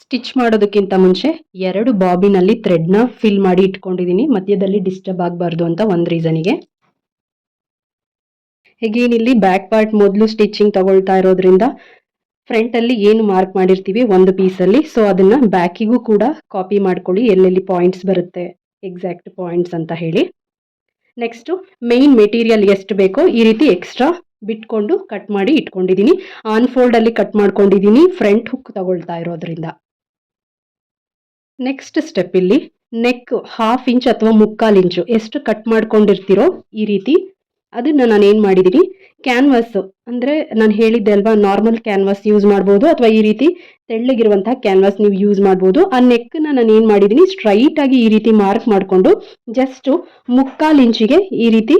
Stitch ಮಾಡೋದಕ್ಕಿಂತ ಮುಂಚೆ ಎರಡು ಬಾಬಿನಲ್ಲಿ ಥ್ರೆಡ್ನ ಫಿಲ್ ಮಾಡಿ ಇಟ್ಕೊಂಡಿದ್ದೀನಿ. ಮಧ್ಯದಲ್ಲಿ ಡಿಸ್ಟರ್ಬ್ ಆಗಬಾರ್ದು ಅಂತ ಒಂದು ರೀಸನಿಗೆ. ಹೀಗೇನಿಲ್ಲಿ ಬ್ಯಾಕ್ ಪಾರ್ಟ್ ಮೊದಲು ಸ್ಟಿಚಿಂಗ್ ತಗೊಳ್ತಾ ಇರೋದ್ರಿಂದ ಫ್ರಂಟಲ್ಲಿ ಏನು ಮಾರ್ಕ್ ಮಾಡಿರ್ತೀವಿ ಒಂದು ಪೀಸಲ್ಲಿ. ಸೊ ಅದನ್ನು ಬ್ಯಾಕಿಗೂ ಕೂಡ ಕಾಪಿ ಮಾಡ್ಕೊಳ್ಳಿ, ಎಲ್ಲೆಲ್ಲಿ ಪಾಯಿಂಟ್ಸ್ ಬರುತ್ತೆ, ಎಕ್ಸಾಕ್ಟ್ ಪಾಯಿಂಟ್ಸ್ ಅಂತ ಹೇಳಿ. ನೆಕ್ಸ್ಟು ಮೇಯ್ನ್ ಮೆಟೀರಿಯಲ್ ಎಷ್ಟು ಬೇಕೋ ಈ ರೀತಿ ಎಕ್ಸ್ಟ್ರಾ ಬಿಟ್ಕೊಂಡು ಕಟ್ ಮಾಡಿ ಇಟ್ಕೊಂಡಿದ್ದೀನಿ ಆನ್ ಫೋಲ್ಡಲ್ಲಿ ಕಟ್ ಮಾಡ್ಕೊಂಡಿದ್ದೀನಿ ಫ್ರಂಟ್ ಹುಕ್ ತಗೊಳ್ತಾ ಇರೋದ್ರಿಂದ. ನೆಕ್ಸ್ಟ್ ಸ್ಟೆಪ್ ಇಲ್ಲಿ ನೆಕ್ ಹಾಫ್ ಇಂಚ್ ಅಥವಾ ಮುಕ್ಕಾಲು ಇಂಚು ಎಷ್ಟು ಕಟ್ ಮಾಡ್ಕೊಂಡಿರ್ತೀರೋ ಈ ರೀತಿ ಅದನ್ನು ನಾನು ಏನು ಮಾಡಿದ್ದೀನಿ ಕ್ಯಾನ್ವಾಸ್ ಅಂದರೆ ನಾನು ಹೇಳಿದ್ದೆ ಅಲ್ವಾ ನಾರ್ಮಲ್ ಕ್ಯಾನ್ವಾಸ್ ಯೂಸ್ ಮಾಡ್ಬೋದು ಅಥವಾ ಈ ರೀತಿ ತೆಳ್ಳಗಿರುವಂತಹ ಕ್ಯಾನ್ವಾಸ್ ನೀವು ಯೂಸ್ ಮಾಡ್ಬೋದು. ಆ ನೆಕ್ನ ನಾನು ಏನು ಮಾಡಿದ್ದೀನಿ ಸ್ಟ್ರೈಟ್ ಆಗಿ ಈ ರೀತಿ ಮಾರ್ಕ್ ಮಾಡಿಕೊಂಡು ಜಸ್ಟು ಮುಕ್ಕಾಲು ಇಂಚಿಗೆ ಈ ರೀತಿ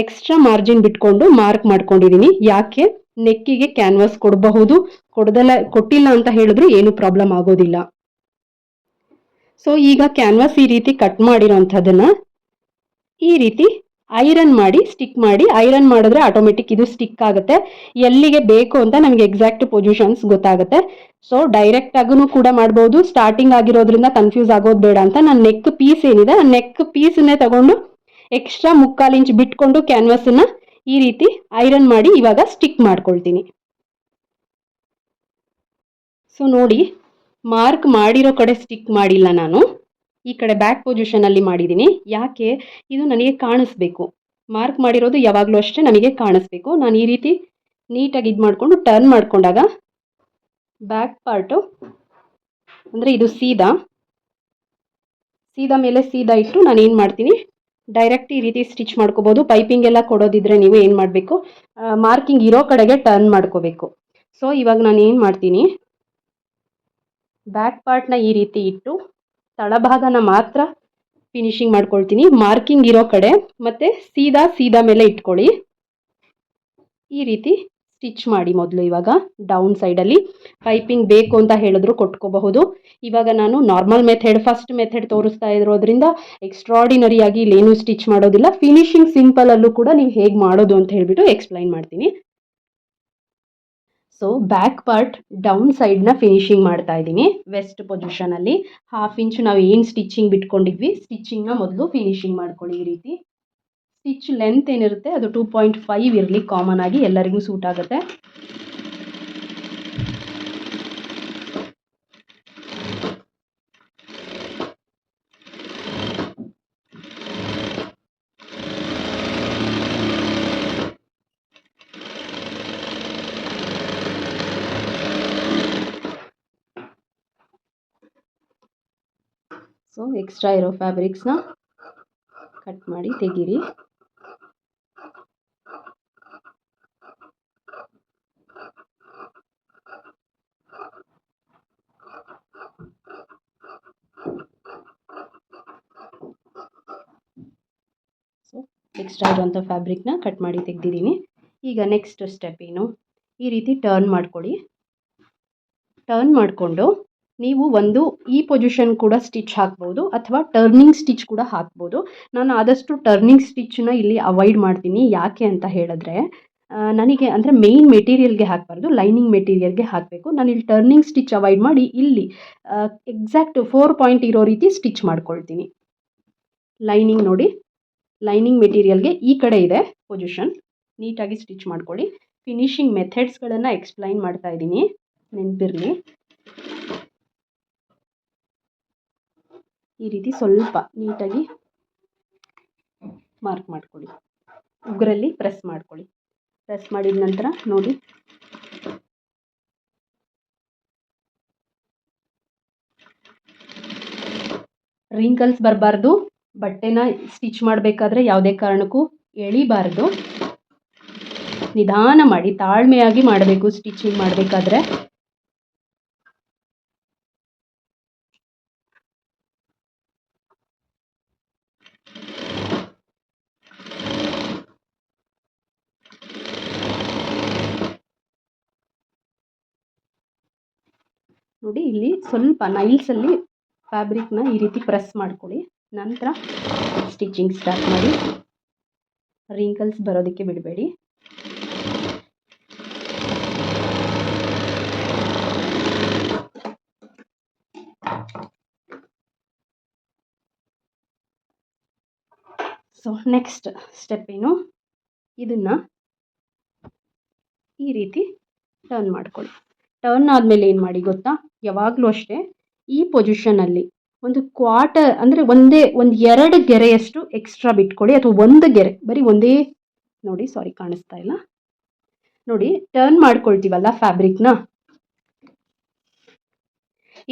ಎಕ್ಸ್ಟ್ರಾ ಮಾರ್ಜಿನ್ ಬಿಟ್ಕೊಂಡು ಮಾರ್ಕ್ ಮಾಡ್ಕೊಂಡಿದ್ದೀನಿ ಯಾಕೆ? ನೆಕ್ಕಿಗೆ ಕ್ಯಾನ್ವಾಸ್ ಕೊಡಬಹುದು. ಕೊಡದಲ್ಲ, ಕೊಟ್ಟಿಲ್ಲ ಅಂತ ಹೇಳಿದ್ರು ಏನು ಪ್ರಾಬ್ಲಮ್ ಆಗೋದಿಲ್ಲ. ಸೊ ಈಗ ಕ್ಯಾನ್ವಾಸ್ ಈ ರೀತಿ ಕಟ್ ಮಾಡಿರೋಂಥದ್ದನ್ನ ಈ ರೀತಿ ಐರನ್ ಮಾಡಿ ಸ್ಟಿಕ್ ಮಾಡಿ ಐರನ್ ಮಾಡಿದ್ರೆ ಆಟೋಮೆಟಿಕ್ ಇದು ಸ್ಟಿಕ್ ಆಗುತ್ತೆ. ಎಲ್ಲಿಗೆ ಬೇಕು ಅಂತ ನಮಗೆ ಎಕ್ಸಾಕ್ಟ್ ಪೊಸಿಷನ್ಸ್ ಗೊತ್ತಾಗುತ್ತೆ. ಸೊ ಡೈರೆಕ್ಟ್ ಆಗೂ ಕೂಡ ಮಾಡ್ಬೋದು. ಸ್ಟಾರ್ಟಿಂಗ್ ಆಗಿರೋದ್ರಿಂದ ಕನ್ಫ್ಯೂಸ್ ಆಗೋದು ಬೇಡ ಅಂತ. ನಾನು ನೆಕ್ ಪೀಸ್ ಏನಿದೆ ನೆಕ್ ಪೀಸನ್ನೇ ತಗೊಂಡು ಎಕ್ಸ್ಟ್ರಾ ಮುಕ್ಕಾಲು ಇಂಚ್ ಬಿಟ್ಕೊಂಡು ಕ್ಯಾನ್ವಸನ್ನು ಈ ರೀತಿ ಐರನ್ ಮಾಡಿ ಇವಾಗ ಸ್ಟಿಕ್ ಮಾಡ್ಕೊಳ್ತೀನಿ. ಸೊ ನೋಡಿ, ಮಾರ್ಕ್ ಮಾಡಿರೋ ಕಡೆ ಸ್ಟಿಕ್ ಮಾಡಿಲ್ಲ ನಾನು. ಈ ಕಡೆ ಬ್ಯಾಕ್ ಪೊಸಿಷನಲ್ಲಿ ಮಾಡಿದ್ದೀನಿ ಯಾಕೆ? ಇದು ನನಗೆ ಕಾಣಿಸ್ಬೇಕು. ಮಾರ್ಕ್ ಮಾಡಿರೋದು ಯಾವಾಗಲೂ ಅಷ್ಟೇ ನಮಗೆ ಕಾಣಿಸ್ಬೇಕು. ನಾನು ಈ ರೀತಿ ನೀಟಾಗಿ ಇದು ಮಾಡಿಕೊಂಡು ಟರ್ನ್ ಮಾಡಿಕೊಂಡಾಗ ಬ್ಯಾಕ್ ಪಾರ್ಟು ಅಂದರೆ ಇದು ಸೀದಾ ಸೀದಾ ಮೇಲೆ ಸೀದಾ ಇಟ್ಟು ನಾನು ಏನು ಮಾಡ್ತೀನಿ? ಡೈರೆಕ್ಟ್ ಈ ರೀತಿ ಸ್ಟಿಚ್ ಮಾಡ್ಕೋಬೋದು. ಪೈಪಿಂಗ್ ಎಲ್ಲ ಕೊಡೋದಿದ್ರೆ ನೀವು ಏನು ಮಾಡಬೇಕು? ಮಾರ್ಕಿಂಗ್ ಇರೋ ಕಡೆಗೆ ಟರ್ನ್ ಮಾಡ್ಕೋಬೇಕು. ಸೊ ಇವಾಗ ನಾನು ಏನು ಮಾಡ್ತೀನಿ? ಬ್ಯಾಕ್ ಪಾರ್ಟ್ನ ಈ ರೀತಿ ಇಟ್ಟು ತಳಭಾಗನ ಮಾತ್ರ ಫಿನಿಶಿಂಗ್ ಮಾಡ್ಕೊಳ್ತೀನಿ. ಮಾರ್ಕಿಂಗ್ ಇರೋ ಕಡೆ. ಮತ್ತು ಸೀದಾ ಸೀದಾ ಮೇಲೆ ಇಟ್ಕೊಳ್ಳಿ. ಈ ರೀತಿ ಸ್ಟಿಚ್ ಮಾಡಿ ಮೊದಲು ಇವಾಗ ಡೌನ್ ಸೈಡಲ್ಲಿ ಪೈಪಿಂಗ್ ಬೇಕು ಅಂತ ಹೇಳಿದ್ರು ಕೊಟ್ಕೋಬಹುದು. ಇವಾಗ ನಾನು ನಾರ್ಮಲ್ ಮೆಥಡ್ ಫಸ್ಟ್ ಮೆಥಡ್ ತೋರಿಸ್ತಾ ಇರೋದ್ರಿಂದ ಎಕ್ಸ್ಟ್ರಾಡಿನರಿಯಾಗಿ ಇಲ್ಲೇನು ಸ್ಟಿಚ್ ಮಾಡೋದಿಲ್ಲ. ಫಿನಿಶಿಂಗ್ ಸಿಂಪಲಲ್ಲೂ ಕೂಡ ನೀವು ಹೇಗೆ ಮಾಡೋದು ಅಂತ ಹೇಳಿಬಿಟ್ಟು ಎಕ್ಸ್ಪ್ಲೈನ್ ಮಾಡ್ತೀನಿ. ಸೊ ಬ್ಯಾಕ್ ಪಾರ್ಟ್ ಡೌನ್ ಸೈಡ್ನ ಫಿನಿಶಿಂಗ್ ಮಾಡ್ತಾ ಇದ್ದೀನಿ. ವೆಸ್ಟ್ ಪೊಸಿಷನಲ್ಲಿ ಹಾಫ್ ಇಂಚ್ ನಾವು ಏನು ಸ್ಟಿಚಿಂಗ್ ಬಿಟ್ಕೊಂಡಿದ್ವಿ? ಸ್ಟಿಚಿಂಗ್ನ ಮೊದಲು ಫಿನಿಶಿಂಗ್ ಮಾಡ್ಕೊಳ್ಳಿ ಈ ರೀತಿ. ಸ್ಟಿಚ್ ಲೆಂತ್ ಏನಿರುತ್ತೆ ಅದು ಟೂ ಪಾಯಿಂಟ್ ಫೈವ್ ಇರಲಿ ಕಾಮನ್ ಆಗಿ ಎಲ್ಲರಿಗೂ ಸೂಟ್ ಆಗುತ್ತೆ. ಸೊ ಎಕ್ಸ್ಟ್ರಾ ಇರೋ ಫ್ಯಾಬ್ರಿಕ್ಸ್ನ ಕಟ್ ಮಾಡಿ ತೆಗೀರಿ ಸೊ ಎಕ್ಸ್ಟ್ರಾ ಇರುವಂಥ ಫ್ಯಾಬ್ರಿಕ್ನ ಕಟ್ ಮಾಡಿ ತೆಗೆದಿದ್ದೀನಿ. ಈಗ ನೆಕ್ಸ್ಟ್ ಸ್ಟೆಪ್ ಏನು? ಈ ರೀತಿ ಟರ್ನ್ ಮಾಡ್ಕೊಳ್ಳಿ. ಟರ್ನ್ ಮಾಡಿಕೊಂಡು ನೀವು ಒಂದು ಈ ಪೊಸಿಷನ್ ಕೂಡ ಸ್ಟಿಚ್ ಹಾಕ್ಬೋದು ಅಥವಾ ಟರ್ನಿಂಗ್ ಸ್ಟಿಚ್ ಕೂಡ ಹಾಕ್ಬೋದು. ನಾನು ಆದಷ್ಟು ಟರ್ನಿಂಗ್ ಸ್ಟಿಚ್ನ ಇಲ್ಲಿ ಅವಾಯ್ಡ್ ಮಾಡ್ತೀನಿ. ಯಾಕೆ ಅಂತ ಹೇಳಿದ್ರೆ ನನಗೆ ಅಂದರೆ ಮೇಯ್ನ್ ಮೆಟೀರಿಯಲ್ಗೆ ಹಾಕಬಾರ್ದು ಲೈನಿಂಗ್ ಮೆಟೀರಿಯಲ್ಗೆ ಹಾಕಬೇಕು. ನಾನು ಇಲ್ಲಿ ಟರ್ನಿಂಗ್ ಸ್ಟಿಚ್ ಅವಾಯ್ಡ್ ಮಾಡಿ ಇಲ್ಲಿ ಎಕ್ಸಾಕ್ಟ್ ಫೋರ್ ಪಾಯಿಂಟ್ ಇರೋ ರೀತಿ ಸ್ಟಿಚ್ ಮಾಡ್ಕೊಳ್ತೀನಿ. ಲೈನಿಂಗ್ ನೋಡಿ. ಲೈನಿಂಗ್ ಮೆಟೀರಿಯಲ್ಗೆ ಈ ಕಡೆ ಇದೆ ಪೊಸಿಷನ್. ನೀಟಾಗಿ ಸ್ಟಿಚ್ ಮಾಡ್ಕೊಳ್ಳಿ. ಫಿನಿಶಿಂಗ್ ಮೆಥಡ್ಸ್ಗಳನ್ನು ಎಕ್ಸ್ಪ್ಲೈನ್ ಮಾಡ್ತಾ ಇದ್ದೀನಿ. ನೆನಪಿರಲಿ. ಈ ರೀತಿ ಸ್ವಲ್ಪ ನೀಟಾಗಿ ಮಾರ್ಕ್ ಮಾಡ್ಕೊಳ್ಳಿ. ಉಗ್ರಲ್ಲಿ ಪ್ರೆಸ್ ಮಾಡ್ಕೊಳ್ಳಿ. ಪ್ರೆಸ್ ಮಾಡಿದ ನಂತರ ನೋಡಿ. ರಿಂಕಲ್ಸ್ ಬರಬಾರ್ದು. ಬಟ್ಟೆನ ಸ್ಟಿಚ್ ಮಾಡಬೇಕಾದ್ರೆ ಯಾವುದೇ ಕಾರಣಕ್ಕೂ ಎಳಿಬಾರ್ದು. ನಿಧಾನ ಮಾಡಿ, ತಾಳ್ಮೆಯಾಗಿ ಮಾಡಬೇಕು ಸ್ಟಿಚಿಂಗ್ ಮಾಡಬೇಕಾದ್ರೆ. ನೋಡಿ, ಇಲ್ಲಿ ಸ್ವಲ್ಪ ನೈಲ್ಸಲ್ಲಿ ಫ್ಯಾಬ್ರಿಕ್ನ ಈ ರೀತಿ ಪ್ರೆಸ್ ಮಾಡ್ಕೊಳ್ಳಿ. ನಂತರ ಸ್ಟಿಚಿಂಗ್ ಸ್ಟಾರ್ಟ್ ಮಾಡಿ ರಿಂಕಲ್ಸ್ ಬರೋದಕ್ಕೆ ಬಿಡಬೇಡಿ. ಸೊ ನೆಕ್ಸ್ಟ್ ಸ್ಟೆಪ್ ಏನು? ಇದನ್ನು ಈ ರೀತಿ ಟರ್ನ್ ಮಾಡ್ಕೊಳ್ಳಿ. ಟರ್ನ್ ಆದಮೇಲೆ ಏನು ಮಾಡಿ ಗೊತ್ತಾ? ಯಾವಾಗಲೂ ಅಷ್ಟೇ ಈ ಪೊಸಿಷನಲ್ಲಿ ಒಂದು ಕ್ವಾರ್ಟರ್ ಅಂದರೆ ಒಂದೇ, ಒಂದು ಎರಡು ಗೆರೆಯಷ್ಟು ಎಕ್ಸ್ಟ್ರಾ ಬಿಟ್ಕೊಳ್ಳಿ ಅಥವಾ ಒಂದು ಗೆರೆ. ಬರೀ ಒಂದೇ, ನೋಡಿ ಸಾರಿ ಕಾಣಿಸ್ತಾ ಇಲ್ಲ. ನೋಡಿ ಟರ್ನ್ ಮಾಡ್ಕೊಳ್ತೀವಲ್ಲ ಫ್ಯಾಬ್ರಿಕ್ನ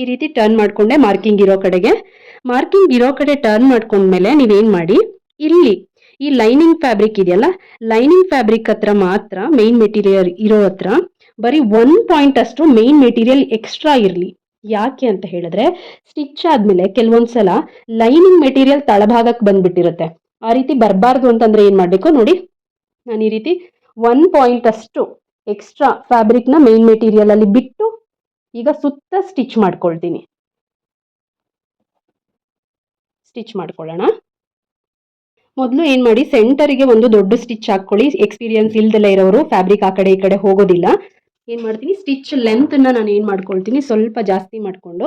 ಈ ರೀತಿ ಟರ್ನ್ ಮಾಡಿಕೊಂಡೆ ಮಾರ್ಕಿಂಗ್ ಇರೋ ಕಡೆಗೆ. ಮಾರ್ಕಿಂಗ್ ಇರೋ ಕಡೆ ಟರ್ನ್ ಮಾಡ್ಕೊಂಡ್ಮೇಲೆ ನೀವೇನು ಮಾಡಿ? ಇಲ್ಲಿ, ಈ ಲೈನಿಂಗ್ ಫ್ಯಾಬ್ರಿಕ್ ಇದೆಯಲ್ಲ? ಲೈನಿಂಗ್ ಫ್ಯಾಬ್ರಿಕ್ ಹತ್ರ ಮಾತ್ರ ಮೇನ್ ಮೆಟೀರಿಯಲ್ ಇರೋ ಹತ್ರ, ಬರೀ ಒನ್ ಪಾಯಿಂಟ್ ಅಷ್ಟು ಮೇನ್ ಮೆಟೀರಿಯಲ್ ಎಕ್ಸ್ಟ್ರಾ ಇರಲಿ. ಯಾಕೆ ಅಂತ ಹೇಳಿದ್ರೆ ಸ್ಟಿಚ್ ಆದಮೇಲೆ ಕೆಲವೊಂದ್ಸಲ ಲೈನಿಂಗ್ ಮೆಟೀರಿಯಲ್ ತಳಭಾಗಕ್ಕೆ ಬಂದ್ಬಿಟ್ಟಿರುತ್ತೆ. ಆ ರೀತಿ ಬರಬಾರ್ದು ಅಂತಂದ್ರೆ ಏನು ಮಾಡಬೇಕು ನೋಡಿ, ನಾನು ಈ ರೀತಿ ಒನ್ ಪಾಯಿಂಟ್ ಅಷ್ಟು ಎಕ್ಸ್ಟ್ರಾ ಫ್ಯಾಬ್ರಿಕ್ನ ಮೇನ್ ಮೆಟೀರಿಯಲ್ ಅಲ್ಲಿ ಬಿಟ್ಟು ಈಗ ಸುತ್ತ ಸ್ಟಿಚ್ ಮಾಡ್ಕೊಳ್ತೀನಿ. ಸ್ಟಿಚ್ ಮಾಡ್ಕೊಳ್ಳೋಣ. ಮೊದಲು ಏನು ಮಾಡಿ ಸೆಂಟರಿಗೆ ಒಂದು ದೊಡ್ಡ ಸ್ಟಿಚ್ ಹಾಕ್ಕೊಳ್ಳಿ. ಎಕ್ಸ್ಪೀರಿಯನ್ಸ್ ಇಲ್ದಲೇ ಇರೋರು ಫ್ಯಾಬ್ರಿಕ್ ಆ ಕಡೆ ಈ ಕಡೆ ಹೋಗೋದಿಲ್ಲ. ಏನು ಮಾಡ್ತೀನಿ? ಸ್ಟಿಚ್ ಲೆಂತನ್ನ ನಾನು ಏನು ಮಾಡ್ಕೊಳ್ತೀನಿ? ಸ್ವಲ್ಪ ಜಾಸ್ತಿ ಮಾಡಿಕೊಂಡು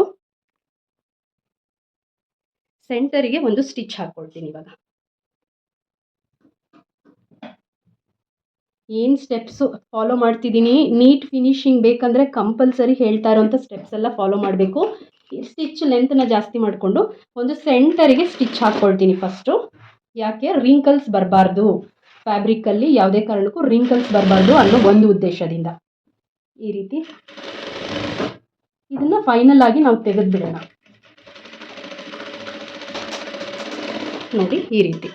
ಸೆಂಟರಿಗೆ ಒಂದು ಸ್ಟಿಚ್ ಹಾಕ್ಕೊಳ್ತೀನಿ ಇವಾಗ. ಏನು ಸ್ಟೆಪ್ಸು ಫಾಲೋ ಮಾಡ್ತಿದ್ದೀನಿ? ನೀಟ್ ಫಿನಿಶಿಂಗ್ ಬೇಕಂದರೆ ಕಂಪಲ್ಸರಿ ಹೇಳ್ತಾ ಇರೋಂಥ ಸ್ಟೆಪ್ಸ್ ಎಲ್ಲ ಫಾಲೋ ಮಾಡಬೇಕು. ಸ್ಟಿಚ್ ಲೆಂತನ್ನ ಜಾಸ್ತಿ ಮಾಡಿಕೊಂಡು ಒಂದು ಸೆಂಟರಿಗೆ ಸ್ಟಿಚ್ ಹಾಕ್ಕೊಳ್ತೀನಿ ಫಸ್ಟು ಯಾಕೆ? ರಿಂಕಲ್ಸ್ ಬರಬಾರ್ದು. ಫ್ಯಾಬ್ರಿಕ್ಕಲ್ಲಿ ಯಾವುದೇ ಕಾರಣಕ್ಕೂ ರಿಂಕಲ್ಸ್ ಬರಬಾರ್ದು ಅನ್ನೋ ಒಂದು ಉದ್ದೇಶದಿಂದ. ಈ ರೀತಿ. ಇದನ್ನು ಫೈನಲ್ ಆಗಿ ನಾವು ತೆಗೆದ್ಬಿಡೋಣ ನೋಡಿ ಈ ರೀತಿ.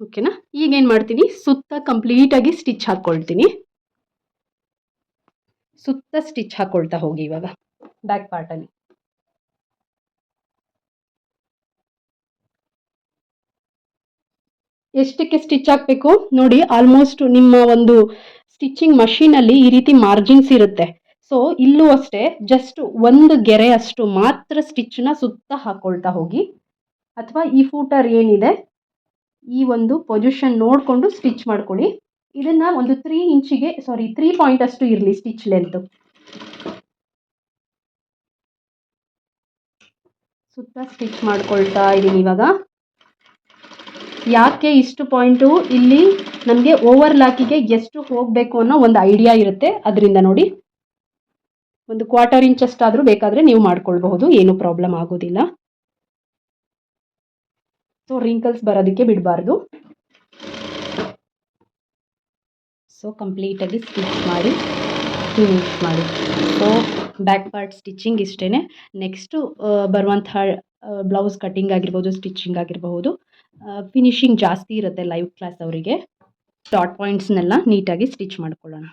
ಓಕೆನಾ? ಈಗೇನು ಮಾಡ್ತೀನಿ ಸುತ್ತ ಕಂಪ್ಲೀಟಾಗಿ ಸ್ಟಿಚ್ ಹಾಕ್ಕೊಳ್ತೀನಿ ಸುತ್ತ ಸ್ಟಿಚ್ ಹಾಕ್ಕೊಳ್ತಾ ಹೋಗಿ ಇವಾಗ. ಬ್ಯಾಕ್ ಪಾರ್ಟಲ್ಲಿ ಎಷ್ಟಕ್ಕೆ ಸ್ಟಿಚ್ ಹಾಕಬೇಕು? ನೋಡಿ ಆಲ್ಮೋಸ್ಟ್ ನಿಮ್ಮ ಒಂದು ಸ್ಟಿಚಿಂಗ್ ಮಷೀನಲ್ಲಿ ಈ ರೀತಿ ಮಾರ್ಜಿನ್ಸ್ ಇರುತ್ತೆ. ಸೊ ಇಲ್ಲೂ ಅಷ್ಟೇ ಜಸ್ಟ್ ಒಂದು ಗೆರೆ ಅಷ್ಟು ಮಾತ್ರ ಸ್ಟಿಚ್ನ ಸುತ್ತ ಹಾಕ್ಕೊಳ್ತಾ ಹೋಗಿ. ಅಥವಾ ಈ ಫೂಟರ್ ಏನಿದೆ, ಈ ಒಂದು ಪೊಸಿಷನ್ ನೋಡಿಕೊಂಡು ಸ್ಟಿಚ್ ಮಾಡ್ಕೊಳ್ಳಿ. ಇದನ್ನು ಒಂದು ತ್ರೀ ಇಂಚಿಗೆ ಸಾರಿ ತ್ರೀ ಪಾಯಿಂಟ್ ಅಷ್ಟು ಇರಲಿ ಸ್ಟಿಚ್ ಲೆಂತ್ ಸುತ್ತ ಸ್ಟಿಚ್ ಮಾಡ್ಕೊಳ್ತಾ ಇದ್ದೀನಿ ಇವಾಗ. ಯಾಕೆ ಇಷ್ಟು ಪಾಯಿಂಟು? ಇಲ್ಲಿ ನಮಗೆ ಓವರ್ ಲಾಕಿಗೆ ಎಷ್ಟು ಹೋಗಬೇಕು ಅನ್ನೋ ಒಂದು ಐಡಿಯಾ ಇರುತ್ತೆ. ಅದರಿಂದ ನೋಡಿ, ಒಂದು ಕ್ವಾರ್ಟರ್ ಇಂಚ್ ಅಷ್ಟಾದರೂ ಬೇಕಾದರೆ ನೀವು ಮಾಡ್ಕೊಳ್ಬಹುದು, ಏನು ಪ್ರಾಬ್ಲಮ್ ಆಗೋದಿಲ್ಲ. ಸೊ ರಿಂಕಲ್ಸ್ ಬರೋದಕ್ಕೆ ಬಿಡಬಾರ್ದು. ಸೊ ಕಂಪ್ಲೀಟಾಗಿ ಸ್ಟಿಚ್ ಮಾಡಿ ಫಿನಿಶ್ ಮಾಡಿ. ಸೊ ಬ್ಯಾಕ್ ಪಾರ್ಟ್ ಸ್ಟಿಚಿಂಗ್ ಇಷ್ಟೇ ನೆಕ್ಸ್ಟು ಬರುವಂತಹ ಬ್ಲೌಸ್ ಕಟ್ಟಿಂಗ್ ಆಗಿರ್ಬೋದು ಸ್ಟಿಚಿಂಗ್ ಆಗಿರಬಹುದು. ಫಿನಿಶಿಂಗ್ ಜಾಸ್ತಿ ಇರುತ್ತೆ ಲೈವ್ ಕ್ಲಾಸ್ ಅವರಿಗೆ. ಡಾಟ್ ಪಾಯಿಂಟ್ಸ್ನೆಲ್ಲ ನೀಟಾಗಿ ಸ್ಟಿಚ್ ಮಾಡ್ಕೊಳ್ಳೋಣ.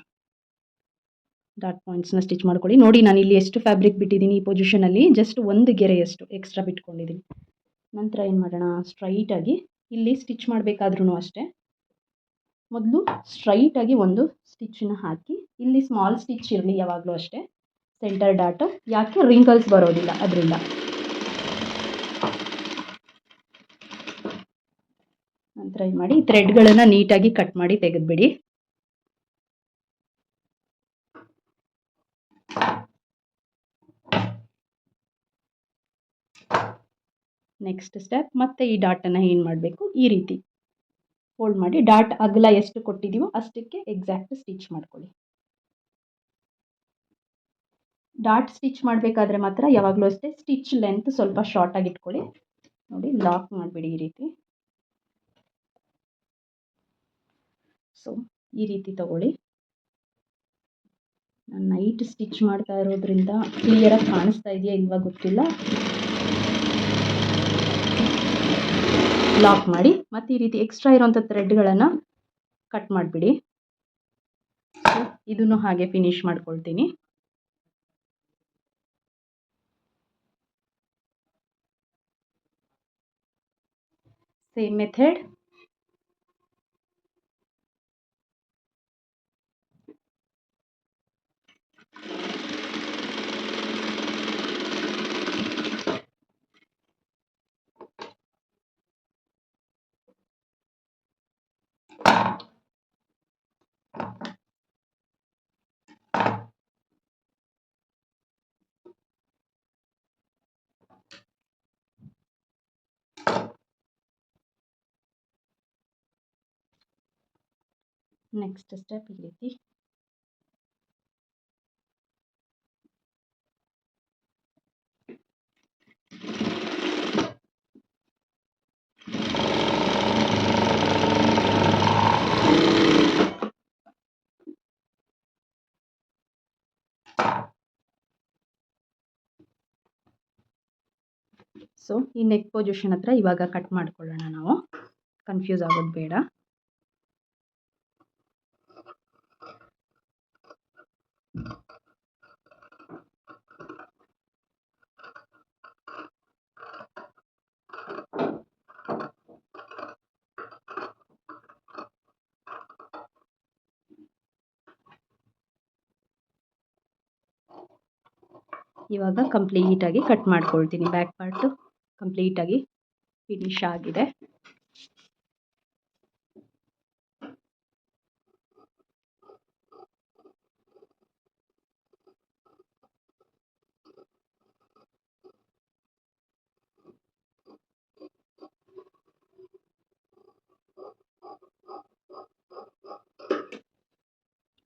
ಡಾಟ್ ಪಾಯಿಂಟ್ಸ್ನ ಸ್ಟಿಚ್ ಮಾಡ್ಕೊಳ್ಳಿ. ನೋಡಿ ನಾನು ಇಲ್ಲಿ ಎಷ್ಟು ಫ್ಯಾಬ್ರಿಕ್ ಬಿಟ್ಟಿದ್ದೀನಿ ಈ ಪೊಸಿಷನಲ್ಲಿ ಜಸ್ಟ್ ಒಂದು ಗೆರೆಯಷ್ಟು ಎಕ್ಸ್ಟ್ರಾ ಬಿಟ್ಕೊಂಡಿದ್ದೀನಿ. ನಂತರ ಏನು ಮಾಡೋಣ? ಸ್ಟ್ರೈಟಾಗಿ ಇಲ್ಲಿ ಸ್ಟಿಚ್ ಮಾಡಬೇಕಾದ್ರೂ ಅಷ್ಟೇ. ಮೊದಲು ಸ್ಟ್ರೈಟಾಗಿ ಒಂದು ಸ್ಟಿಚ್ನ ಹಾಕಿ, ಇಲ್ಲಿ ಸ್ಮಾಲ್ ಸ್ಟಿಚ್ ಇರಲಿ ಯಾವಾಗಲೂ ಅಷ್ಟೇ. ಸೆಂಟರ್ ಡಾಟ್ ಯಾಕೆ ರಿಂಕಲ್ಸ್ ಬರೋದಿಲ್ಲ ಅದರಿಂದ. ಏನು ಮಾಡಿ ಥ್ರೆಡ್ಗಳನ್ನು ನೀಟಾಗಿ ಕಟ್ ಮಾಡಿ ತೆಗೆದುಬಿಡಿ. ನೆಕ್ಸ್ಟ್ ಸ್ಟೆಪ್ ಮತ್ತೆ ಈ ಡಾಟನ್ನು ಏನು ಮಾಡಬೇಕು? ಈ ರೀತಿ. ಫೋಲ್ಡ್ ಮಾಡಿ ಡಾಟ್ ಅಗಲ ಎಷ್ಟು ಕೊಟ್ಟಿದ್ದೀವೋ ಅಷ್ಟಕ್ಕೆ ಎಕ್ಸಾಕ್ಟ್ ಸ್ಟಿಚ್ ಮಾಡ್ಕೊಳ್ಳಿ. ಡಾಟ್ ಸ್ಟಿಚ್ ಮಾಡಬೇಕಾದ್ರೆ ಮಾತ್ರ ಯಾವಾಗಲೂ ಅಷ್ಟೇ ಸ್ಟಿಚ್ ಲೆಂತ್ ಸ್ವಲ್ಪ ಶಾರ್ಟಾಗಿ ಇಟ್ಕೊಳ್ಳಿ. ನೋಡಿ ಲಾಕ್ ಮಾಡಿಬಿಡಿ ಈ ರೀತಿ. ಸೊ ಈ ರೀತಿ ತಗೊಳ್ಳಿ. ನಾನು ನೈಟ್ ಸ್ಟಿಚ್ ಮಾಡ್ತಾ ಇರೋದ್ರಿಂದ ಕ್ಲಿಯರಾಗಿ ಕಾಣಿಸ್ತಾ ಇದೆಯಾ ಇಲ್ವಾ ಗೊತ್ತಿಲ್ಲ. ಲಾಕ್ ಮಾಡಿ, ಮತ್ತು ಈ ರೀತಿ ಎಕ್ಸ್ಟ್ರಾ ಇರೋಂಥ ಥ್ರೆಡ್ಗಳನ್ನು ಕಟ್ ಮಾಡಿಬಿಡಿ. ಇದನ್ನು ಹಾಗೆ ಫಿನಿಶ್ ಮಾಡ್ಕೊಳ್ತೀನಿ. ಸೇಮ್ ಮೆಥಡ್ ನೆಕ್ಸ್ಟ್ ಸ್ಟೆಪ್ ಈ ರೀತಿ ಸೊ ಈ ನೆಕ್ ಪೊಸಿಷನ್ ಹತ್ರ ಇವಾಗ ಕಟ್ ಮಾಡ್ಕೊಳ್ಳೋಣ ನಾವು. ಕನ್ಫ್ಯೂಸ್ ಆಗೋದು ಬೇಡ. ಇವಾಗ ಕಂಪ್ಲೀಟಾಗಿ ಕಟ್ ಮಾಡ್ಕೊಳ್ತೀನಿ ಬ್ಯಾಕ್ ಪಾರ್ಟು ಕಂಪ್ಲೀಟಾಗಿ ಫಿನಿಶ್ ಆಗಿದೆ.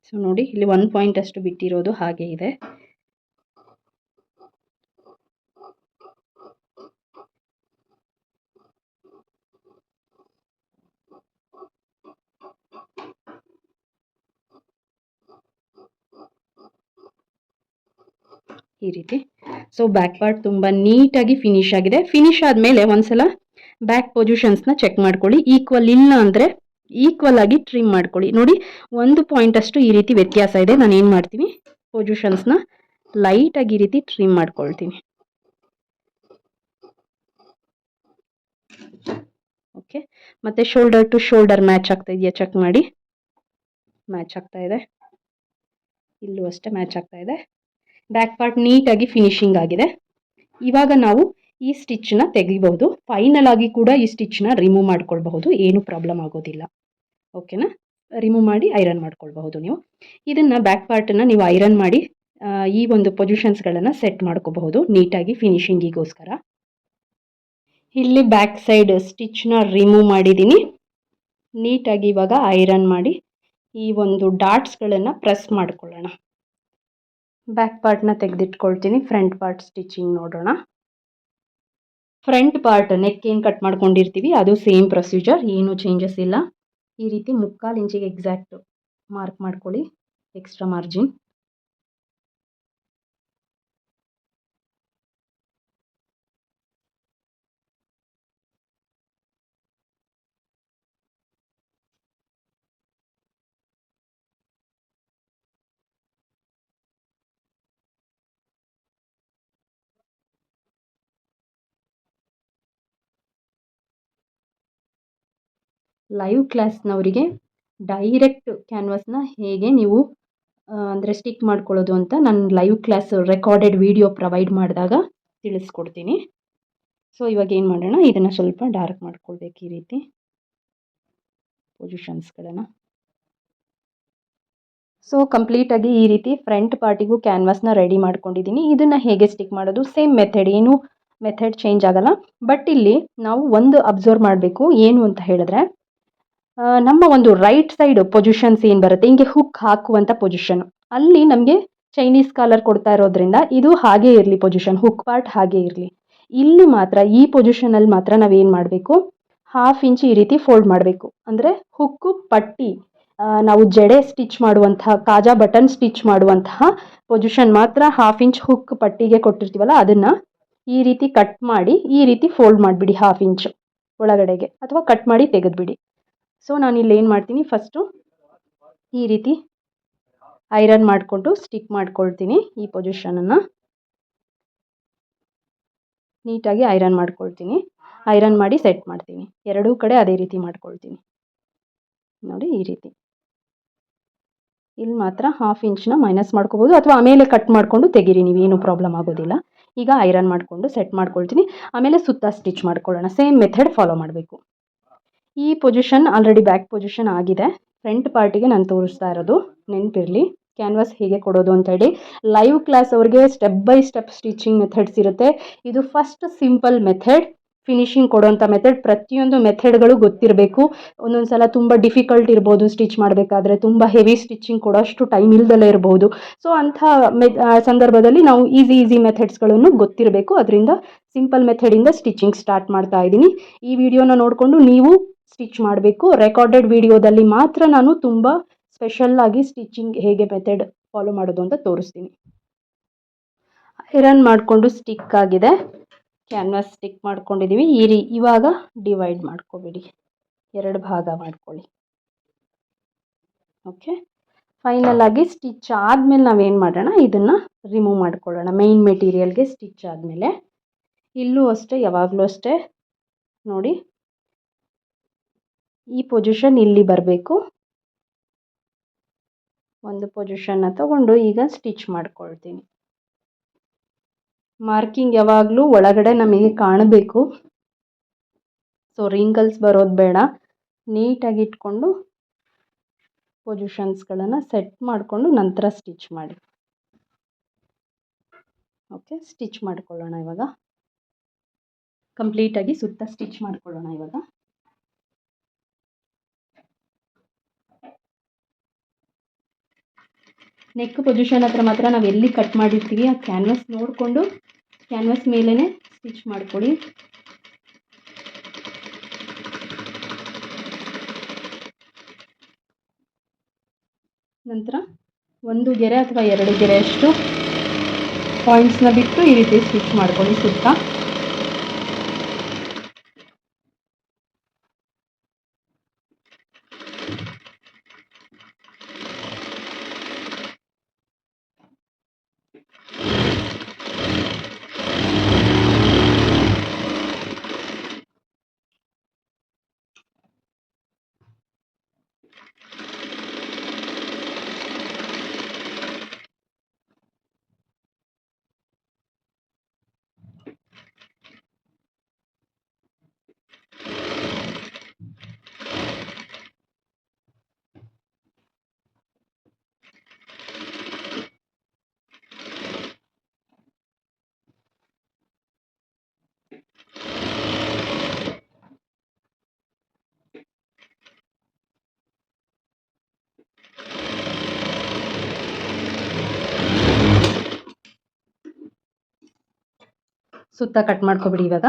ಸೊ ನೋಡಿ ಇಲ್ಲಿ ಒನ್ ಪಾಯಿಂಟ್ ಅಷ್ಟು ಬಿಟ್ಟಿರೋದು ಹಾಗೆ ಇದೆ. ಈ ರೀತಿ. ಸೊ ಬ್ಯಾಕ್ ಪಾರ್ಟ್ ತುಂಬ ನೀಟಾಗಿ ಫಿನಿಶ್ ಆಗಿದೆ. ಫಿನಿಶ್ ಆದಮೇಲೆ ಒಂದ್ಸಲ ಬ್ಯಾಕ್ ಪೊಸಿಷನ್ಸ್ನ ಚೆಕ್ ಮಾಡ್ಕೊಳ್ಳಿ. ಈಕ್ವಲ್ ಇಲ್ಲ ಅಂದರೆ ಈಕ್ವಲ್ ಆಗಿ ಟ್ರಿಮ್ ಮಾಡ್ಕೊಳ್ಳಿ. ನೋಡಿ, ಒಂದು ಪಾಯಿಂಟ್ ಅಷ್ಟು ಈ ರೀತಿ ವ್ಯತ್ಯಾಸ ಇದೆ. ನಾನು ಏನು ಮಾಡ್ತೀನಿ? ಪೊಸಿಷನ್ಸ್ನ ಲೈಟಾಗಿ ಈ ರೀತಿ ಟ್ರಿಮ್ ಮಾಡ್ಕೊಳ್ತೀನಿ. ಓಕೆ ಮತ್ತೆ ಶೋಲ್ಡರ್ ಟು ಶೋಲ್ಡರ್ ಮ್ಯಾಚ್ ಆಗ್ತಾ ಇದೆಯಾ? ಚೆಕ್ ಮಾಡಿ. ಮ್ಯಾಚ್ ಆಗ್ತಾ ಇದೆ. ಇಲ್ಲೂ ಅಷ್ಟೇ ಮ್ಯಾಚ್ ಆಗ್ತಾ ಇದೆ. ಬ್ಯಾಕ್ ಪಾರ್ಟ್ ನೀಟಾಗಿ ಫಿನಿಶಿಂಗ್ ಆಗಿದೆ. ಇವಾಗ ನಾವು ಈ ಸ್ಟಿಚ್ನ ತೆಗಿಬಹುದು. ಫೈನಲ್ ಆಗಿ ಕೂಡ ಈ ಸ್ಟಿಚ್ನ ರಿಮೂವ್ ಮಾಡ್ಕೊಳ್ಬಹುದು. ಏನು ಪ್ರಾಬ್ಲಮ್ ಆಗೋದಿಲ್ಲ. ಓಕೆನಾ ರಿಮೂವ್ ಮಾಡಿ ಐರನ್ ಮಾಡ್ಕೊಳ್ಬಹುದು ನೀವು. ಇದನ್ನು ಬ್ಯಾಕ್ ಪಾರ್ಟನ್ನು ನೀವು ಐರನ್ ಮಾಡಿ ಈ ಒಂದು ಪೊಸಿಷನ್ಸ್ಗಳನ್ನು ಸೆಟ್ ಮಾಡ್ಕೋಬಹುದು. ನೀಟಾಗಿ ಫಿನಿಶಿಂಗಿಗೋಸ್ಕರ ಇಲ್ಲಿ ಬ್ಯಾಕ್ ಸೈಡ್ ಸ್ಟಿಚ್ನ ರಿಮೂವ್ ಮಾಡಿದ್ದೀನಿ ನೀಟಾಗಿ ಇವಾಗ ಐರನ್ ಮಾಡಿ ಈ ಒಂದು ಡಾಟ್ಸ್ಗಳನ್ನು ಪ್ರೆಸ್ ಮಾಡ್ಕೊಳ್ಳೋಣ. ಬ್ಯಾಕ್ ಪಾರ್ಟ್ನ ತೆಗೆದಿಟ್ಕೊಳ್ತೀನಿ. ಫ್ರಂಟ್ ಪಾರ್ಟ್ ಸ್ಟಿಚಿಂಗ್ ನೋಡೋಣ. ಫ್ರಂಟ್ ಪಾರ್ಟ್ ನೆಕ್ ಏನು ಕಟ್ ಮಾಡ್ಕೊಂಡಿರ್ತೀವಿ, ಅದು ಸೇಮ್ ಪ್ರೊಸೀಜರ್ ಏನು ಚೇಂಜಸ್ ಇಲ್ಲ. ಈ ರೀತಿ ಮುಕ್ಕಾಲು ಇಂಚಿಗೆ ಎಕ್ಸಾಕ್ಟ್ ಮಾರ್ಕ್ ಮಾಡ್ಕೊಳ್ಳಿ. ಎಕ್ಸ್ಟ್ರಾ ಮಾರ್ಜಿನ್ ಲೈವ್ ಕ್ಲಾಸ್ನವರಿಗೆ ಡೈರೆಕ್ಟ್ ಕ್ಯಾನ್ವಸ್ನ ಹೇಗೆ ನೀವು ಅಂದರೆ ಸ್ಟಿಕ್ ಮಾಡ್ಕೊಳ್ಳೋದು ಅಂತ ನಾನು live class recorded video provide ಮಾಡಿದಾಗ ತಿಳಿಸ್ಕೊಡ್ತೀನಿ. ಸೊ ಇವಾಗ ಏನು ಮಾಡೋಣ? ಇದನ್ನು ಸ್ವಲ್ಪ ಡಾರ್ಕ್ ಮಾಡ್ಕೊಳ್ಬೇಕು ಈ ರೀತಿ. ಪೊಸಿಷನ್ಸ್ಗಳನ್ನು ಸೊ ಕಂಪ್ಲೀಟಾಗಿ ಈ ರೀತಿ ಫ್ರಂಟ್ ಪಾರ್ಟಿಗೂ ಕ್ಯಾನ್ವಾಸ್ನ ರೆಡಿ ಮಾಡ್ಕೊಂಡಿದ್ದೀನಿ. ಇದನ್ನು ಹೇಗೆ ಸ್ಟಿಕ್ ಮಾಡೋದು? ಸೇಮ್ ಮೆಥಡ್ ಏನು ಮೆಥಡ್ ಚೇಂಜ್ ಆಗಲ್ಲ. ಬಟ್ ಇಲ್ಲಿ ನಾವು ಒಂದು ಅಬ್ಸರ್ವ್ ಮಾಡಬೇಕು. ಏನು ಅಂತ ಹೇಳಿದ್ರೆ ನಮ್ಮ ಒಂದು ರೈಟ್ ಸೈಡ್ ಪೊಸಿಷನ್ಸ್ ಏನು ಬರುತ್ತೆ? ಹಿಂಗೆ ಹುಕ್ ಹಾಕುವಂಥ ಪೊಸಿಷನ್ ಅಲ್ಲಿ ನಮಗೆ ಚೈನೀಸ್ ಕಾಲರ್ ಕೊಡ್ತಾ ಇರೋದ್ರಿಂದ ಇದು ಹಾಗೆ ಇರಲಿ ಪೊಸಿಷನ್ ಹುಕ್ ಪಾರ್ಟ್ ಹಾಗೆ ಇರಲಿ. ಇಲ್ಲಿ ಮಾತ್ರ, ಈ ಪೊಸಿಷನಲ್ಲಿ ಮಾತ್ರ ನಾವೇನು ಮಾಡಬೇಕು? ಹಾಫ್ ಇಂಚ್ ಈ ರೀತಿ ಫೋಲ್ಡ್ ಮಾಡಬೇಕು. ಅಂದರೆ ಹುಕ್ಕು ಪಟ್ಟಿ ನಾವು ಜಡೆ ಸ್ಟಿಚ್ ಮಾಡುವಂತಹ, ಕಾಜಾ ಬಟನ್ ಸ್ಟಿಚ್ ಮಾಡುವಂತಹ ಪೊಸಿಷನ್ ಮಾತ್ರ ಹಾಫ್ ಇಂಚ್ ಹುಕ್ ಪಟ್ಟಿಗೆ ಕೊಟ್ಟಿರ್ತೀವಲ್ಲ, ಅದನ್ನು ಈ ರೀತಿ ಕಟ್ ಮಾಡಿ, ಈ ರೀತಿ ಫೋಲ್ಡ್ ಮಾಡಿಬಿಡಿ ಹಾಫ್ ಇಂಚ್ ಒಳಗಡೆಗೆ. ಅಥವಾ ಕಟ್ ಮಾಡಿ ತೆಗೆದುಬಿಡಿ. ಸೊ ಇಲ್ಲಿ ಏನು ಮಾಡ್ತೀನಿ? ಫಸ್ಟು ಈ ರೀತಿ ಐರನ್ ಮಾಡಿಕೊಂಡು ಸ್ಟಿಕ್ ಮಾಡ್ಕೊಳ್ತೀನಿ ಈ ಪೊಸಿಷನನ್ನು ನೀಟಾಗಿ ಐರನ್ ಮಾಡ್ಕೊಳ್ತೀನಿ. ಐರನ್ ಮಾಡಿ ಸೆಟ್ ಮಾಡ್ತೀನಿ. ಎರಡೂ ಕಡೆ ಅದೇ ರೀತಿ ಮಾಡ್ಕೊಳ್ತೀನಿ. ನೋಡಿ ಈ ರೀತಿ. ಇಲ್ಲಿ ಮಾತ್ರ ಹಾಫ್ ಇಂಚ್ನ ಮೈನಸ್ ಮಾಡ್ಕೋಬೋದು ಅಥವಾ ಆಮೇಲೆ ಕಟ್ ಮಾಡಿಕೊಂಡು ತೆಗೀರಿ ನೀವು ಏನು ಪ್ರಾಬ್ಲಮ್ ಆಗೋದಿಲ್ಲ. ಈಗ ಐರನ್ ಮಾಡಿಕೊಂಡು ಸೆಟ್ ಮಾಡ್ಕೊಳ್ತೀನಿ. ಆಮೇಲೆ ಸುತ್ತ ಸ್ಟಿಚ್ ಮಾಡ್ಕೊಳ್ಳೋಣ. ಸೇಮ್ ಮೆಥಡ್ ಫಾಲೋ ಮಾಡಬೇಕು. ಈ ಪೊಸಿಷನ್ ಆಲ್ರೆಡಿ ಬ್ಯಾಕ್ ಪೊಸಿಷನ್ ಆಗಿದೆ. ಫ್ರಂಟ್ ಪಾರ್ಟಿಗೆ ನಾನು ತೋರಿಸ್ತಾ ಇರೋದು. ನೆನಪಿರಲಿ. ಕ್ಯಾನ್ವಾಸ್ ಹೇಗೆ ಕೊಡೋದು ಅಂತ ಹೇಳಿ ಲೈವ್ ಕ್ಲಾಸ್ ಅವ್ರಿಗೆ step by step stitching methods ಇರುತ್ತೆ. ಇದು ಫಸ್ಟ್ ಸಿಂಪಲ್ ಮೆಥಡ್ ಫಿನಿಶಿಂಗ್ ಕೊಡುವಂಥ ಮೆಥಡ್ ಪ್ರತಿಯೊಂದು ಮೆಥಡ್ಗಳು ಗೊತ್ತಿರಬೇಕು. ಒಂದೊಂದು ಸಲ ತುಂಬ ಡಿಫಿಕಲ್ಟ್ ಇರ್ಬೋದು ಸ್ಟಿಚ್ ಮಾಡಬೇಕಾದ್ರೆ. ತುಂಬ ಹೆವಿ ಸ್ಟಿಚಿಂಗ್ ಕೊಡೋಷ್ಟು ಟೈಮ್ ಇಲ್ದಲೇ ಇರ್ಬೋದು. ಸೊ ಅಂಥ ಸಂದರ್ಭದಲ್ಲಿ ನಾವು ಈಸಿ ಈಸಿ ಮೆಥಡ್ಸ್ಗಳನ್ನು ಗೊತ್ತಿರಬೇಕು. ಅದರಿಂದ ಸಿಂಪಲ್ ಮೆಥಡಿಂದ ಸ್ಟಿಚಿಂಗ್ ಸ್ಟಾರ್ಟ್ ಮಾಡ್ತಾ ಇದ್ದೀನಿ ಈ ವಿಡಿಯೋನ ನೋಡಿಕೊಂಡು ನೀವು ಸ್ಟಿಚ್ ಮಾಡಬೇಕು. ರೆಕಾರ್ಡೆಡ್ ವಿಡಿಯೋದಲ್ಲಿ ಮಾತ್ರ ನಾನು ತುಂಬ ಸ್ಪೆಷಲ್ಲಾಗಿ ಸ್ಟಿಚಿಂಗ್ ಹೇಗೆ ಮೆಥಡ್ ಫಾಲೋ ಮಾಡೋದು ಅಂತ ತೋರಿಸ್ತೀನಿ. ಐರನ್ ಮಾಡಿಕೊಂಡು ಸ್ಟಿಕ್ ಆಗಿದೆ. ಕ್ಯಾನ್ವಾಸ್ ಸ್ಟಿಕ್ ಮಾಡ್ಕೊಂಡಿದ್ದೀವಿ ಈ ರೀ, ಇವಾಗ ಡಿವೈಡ್ ಮಾಡ್ಕೊಬಿಡಿ. ಎರಡು ಭಾಗ ಮಾಡ್ಕೊಳ್ಳಿ. ಓಕೆ ಫೈನಲ್ ಆಗಿ ಸ್ಟಿಚ್ ಆದಮೇಲೆ ನಾವೇನು ಮಾಡೋಣ? ಇದನ್ನು ರಿಮೂವ್ ಮಾಡ್ಕೊಳ್ಳೋಣ. ಮೈನ್ ಮೆಟೀರಿಯಲ್ಗೆ ಸ್ಟಿಚ್ ಆದಮೇಲೆ. ಇಲ್ಲೂ ಅಷ್ಟೇ, ಯಾವಾಗಲೂ ಅಷ್ಟೇ. ನೋಡಿ ಈ ಪೊಸಿಷನ್ ಇಲ್ಲಿ ಬರಬೇಕು. ಒಂದು ಪೊಸಿಷನ್ನ ತಗೊಂಡು ಈಗ ಸ್ಟಿಚ್ ಮಾಡ್ಕೊಳ್ತೀನಿ. ಮಾರ್ಕಿಂಗ್ ಯಾವಾಗಲೂ ಒಳಗಡೆ ನಮಗೆ ಕಾಣಬೇಕು. ಸೊ ರಿಂಗಲ್ಸ್ ಬರೋದು ಬೇಡ. ನೀಟಾಗಿ ಇಟ್ಕೊಂಡು ಪೊಸಿಷನ್ಸ್ಗಳನ್ನು ಸೆಟ್ ಮಾಡಿಕೊಂಡು ನಂತರ ಸ್ಟಿಚ್ ಮಾಡಿ. ಓಕೆ ಸ್ಟಿಚ್ ಮಾಡ್ಕೊಳ್ಳೋಣ ಇವಾಗ. ಕಂಪ್ಲೀಟಾಗಿ ಸುತ್ತ ಸ್ಟಿಚ್ ಮಾಡ್ಕೊಳ್ಳೋಣ ಇವಾಗ. ನೆಕ್ ಪೊಸಿಷನ್ ಹತ್ರ ಮಾತ್ರ ನಾವು ಎಲ್ಲಿ ಕಟ್ ಮಾಡಿರ್ತೀವಿ, ಆ ಕ್ಯಾನ್ವಸ್ ನೋಡಿಕೊಂಡು ಕ್ಯಾನ್ವಸ್ ಮೇಲೇ ಸ್ಟಿಚ್ ಮಾಡ್ಕೊಳ್ಳಿ ನಂತರ ಒಂದು ಗೆರೆ ಅಥವಾ ಎರಡು ಗೆರೆಯಷ್ಟು ಪಾಯಿಂಟ್ಸ್ನ ಬಿಟ್ಟು ಈ ರೀತಿ ಸ್ಟಿಚ್ ಮಾಡ್ಕೊಳ್ಳಿ ಸುತ್ತ. ಸುತ್ತ ಕಟ್ ಮಾಡ್ಕೊಬಿಡಿ ಇವಾಗ.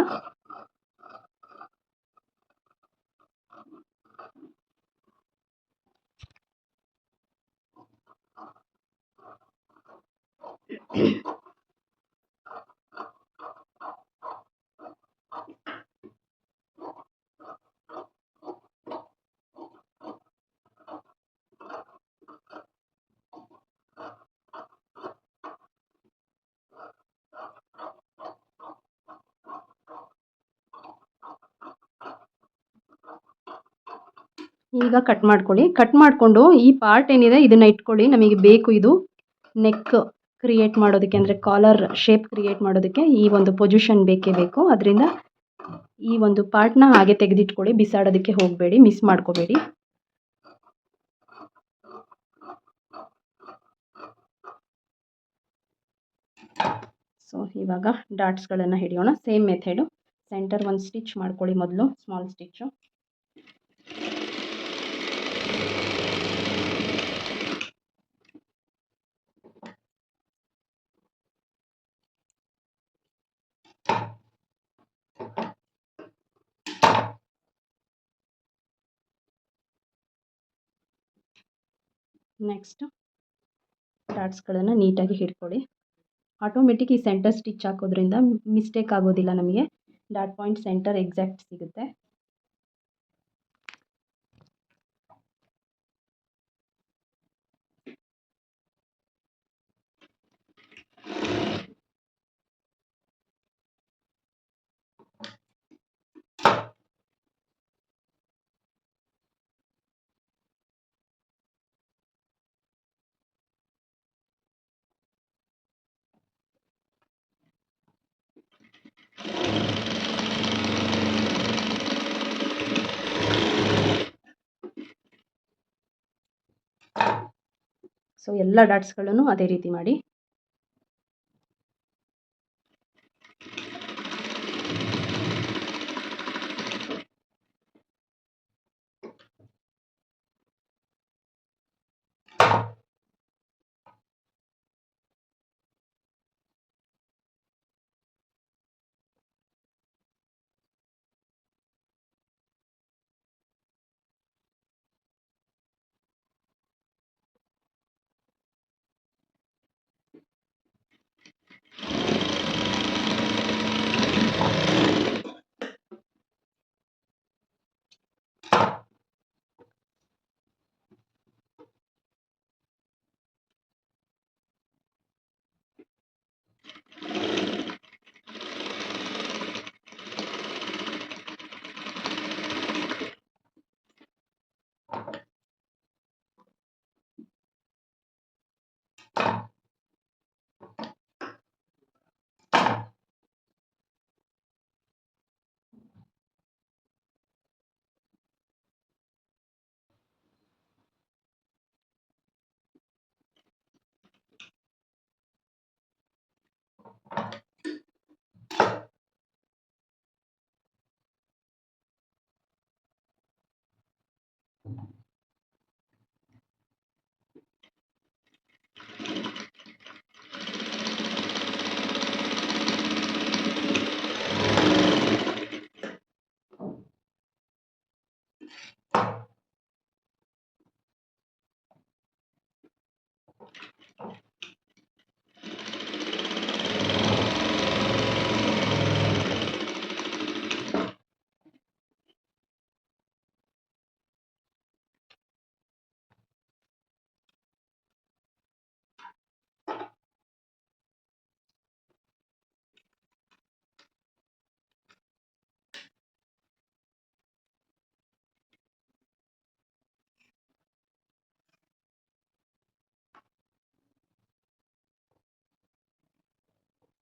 ಈಗ ಕಟ್ ಮಾಡ್ಕೊಳ್ಳಿ. ಕಟ್ ಮಾಡಿಕೊಂಡು ಈ ಪಾರ್ಟ್ ಏನಿದೆ ಇದನ್ನು ಇಟ್ಕೊಳ್ಳಿ. ನಮಗೆ ಬೇಕು ಇದು ನೆಕ್ ಕ್ರಿಯೇಟ್ ಮಾಡೋದಕ್ಕೆ ಅಂದರೆ ಕಾಲರ್ ಶೇಪ್ ಕ್ರಿಯೇಟ್ ಮಾಡೋದಕ್ಕೆ ಈ ಒಂದು ಪೊಸಿಷನ್ ಬೇಕೇ ಬೇಕು. ಅದರಿಂದ ಈ ಒಂದು ಪಾರ್ಟ್ನ ಹಾಗೆ ತೆಗೆದಿಟ್ಕೊಳ್ಳಿ. ಬಿಸಾಡೋದಕ್ಕೆ ಹೋಗಬೇಡಿ. ಮಿಸ್ ಮಾಡ್ಕೋಬೇಡಿ. ಸೊ ಇವಾಗ ಡಾಟ್ಸ್ಗಳನ್ನು ಹಿಡಿಯೋಣ. ಸೇಮ್ ಮೆಥೆಡು ಸೆಂಟರ್ ಒಂದು ಸ್ಟಿಚ್ ಮಾಡ್ಕೊಳ್ಳಿ ಮೊದಲು. ಸ್ಮಾಲ್ ಸ್ಟಿಚ್ಚು ನೆಕ್ಸ್ಟ್ ಡಾಟ್ಸ್ಗಳನ್ನು ನೀಟಾಗಿ ಹಿಡ್ಕೊಳ್ಳಿ ಆಟೋಮೆಟಿಕ್ ಈ ಸೆಂಟರ್ ಸ್ಟಿಚ್ ಹಾಕೋದ್ರಿಂದ ಮಿಸ್ಟೇಕ್ ಆಗೋದಿಲ್ಲ ನಮಗೆ. ಡಾಟ್ ಪಾಯಿಂಟ್ ಸೆಂಟರ್ ಎಕ್ಸಾಕ್ಟ್ ಸಿಗುತ್ತೆ. ಸೊ ಎಲ್ಲ ಡಾಟ್ಸ್ಗಳನ್ನು ಅದೇ ರೀತಿ ಮಾಡಿ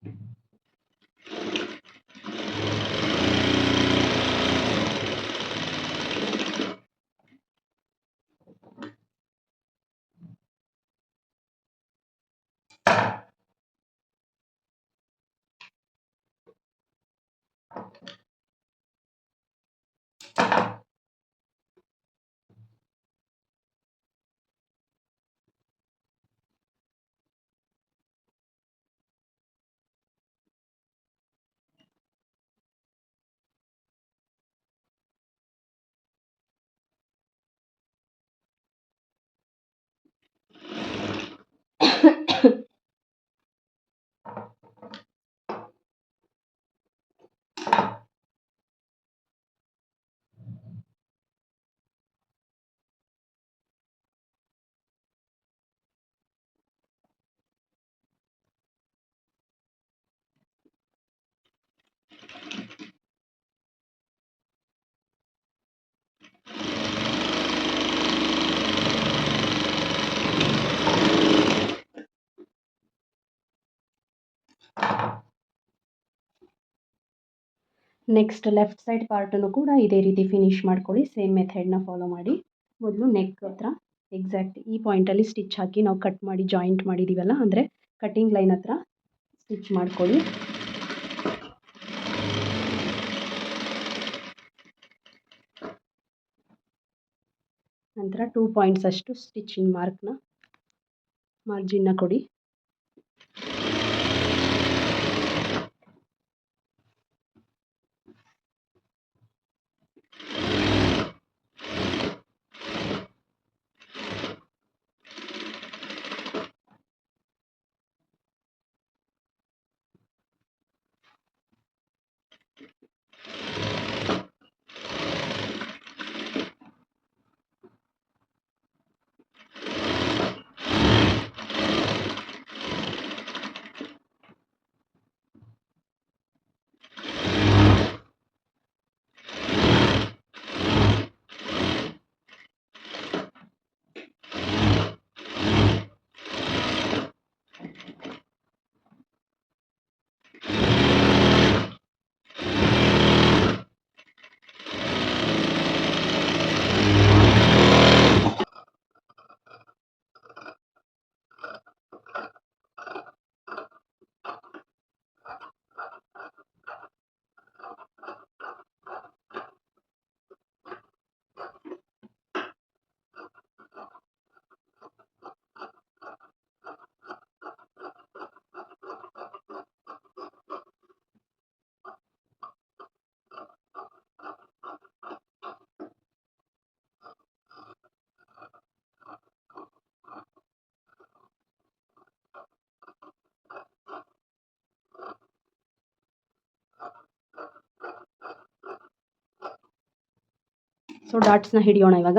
you ನೆಕ್ಸ್ಟ್ ಲೆಫ್ಟ್ ಸೈಡ್ ಪಾರ್ಟನ್ನು ಕೂಡ ಇದೇ ರೀತಿ ಫಿನಿಶ್ ಮಾಡ್ಕೊಳ್ಳಿ. ಸೇಮ್ ಮೆಥಡ್ನ ಫಾಲೋ ಮಾಡಿ. ಮೊದಲು ನೆಕ್ ಹತ್ರ ಎಕ್ಸಾಕ್ಟ್ ಈ ಪಾಯಿಂಟಲ್ಲಿ ಸ್ಟಿಚ್ ಹಾಕಿ ನಾವು ಕಟ್ ಮಾಡಿ ಜಾಯಿಂಟ್ ಮಾಡಿದ್ದೀವಲ್ಲ ಅಂದರೆ ಕಟ್ಟಿಂಗ್ ಲೈನ್ ಹತ್ರ ಸ್ಟಿಚ್ ಮಾಡ್ಕೊಳ್ಳಿ. ನಂತರ ಟೂ ಪಾಯಿಂಟ್ಸ್ ಅಷ್ಟು ಸ್ಟಿಚಿಂಗ್ ಮಾರ್ಕ್ನ ಮಾರ್ಜಿನ್ನ ಕೊಡಿ. ಸೊ ಡಾಟ್ಸ್ನ ಹಿಡಿಯೋಣ ಇವಾಗ.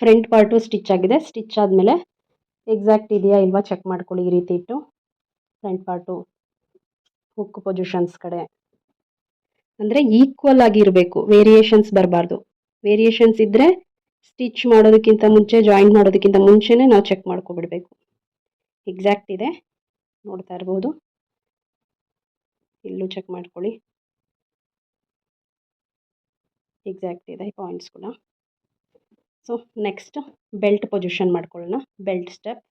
ಫ್ರಂಟ್ ಪಾರ್ಟು ಸ್ಟಿಚ್ ಆಗಿದೆ. ಸ್ಟಿಚ್ ಆದಮೇಲೆ ಎಕ್ಸಾಕ್ಟ್ ಇದೆಯಾ ಇಲ್ವಾ ಚೆಕ್ ಮಾಡ್ಕೊಳ್ಳಿ ಈ ರೀತಿ ಇಟ್ಟು. ಫ್ರಂಟ್ ಪಾರ್ಟು ಹುಕ್ ಪೊಸಿಷನ್ಸ್ ಕಡೆ. ಅಂದರೆ ಈಕ್ವಲ್ ಆಗಿರಬೇಕು ವೇರಿಯೇಷನ್ಸ್ ಬರಬಾರ್ದು. ವೇರಿಯೇಷನ್ಸ್ ಇದ್ದರೆ ಸ್ಟಿಚ್ ಮಾಡೋದಕ್ಕಿಂತ ಮುಂಚೆ, ಜಾಯಿಂಟ್ ಮಾಡೋದಕ್ಕಿಂತ ಮುಂಚೆನೇ ನಾವು ಚೆಕ್ ಮಾಡ್ಕೊಬಿಡ್ಬೇಕು. ಎಕ್ಸಾಕ್ಟ್ ಇದೆ. ನೋಡ್ತಾ ಇರ್ಬೋದು. ಇಲ್ಲೂ ಚೆಕ್ ಮಾಡ್ಕೊಳ್ಳಿ. ಎಕ್ಸಾಕ್ಟ್ ಇದೆ ಪಾಯಿಂಟ್ಸ್ ಕೂಡ. ಸೊ ನೆಕ್ಸ್ಟ್ ಬೆಲ್ಟ್ ಪೊಸಿಷನ್ ಮಾಡ್ಕೊಳ್ಳೋಣ. Belt step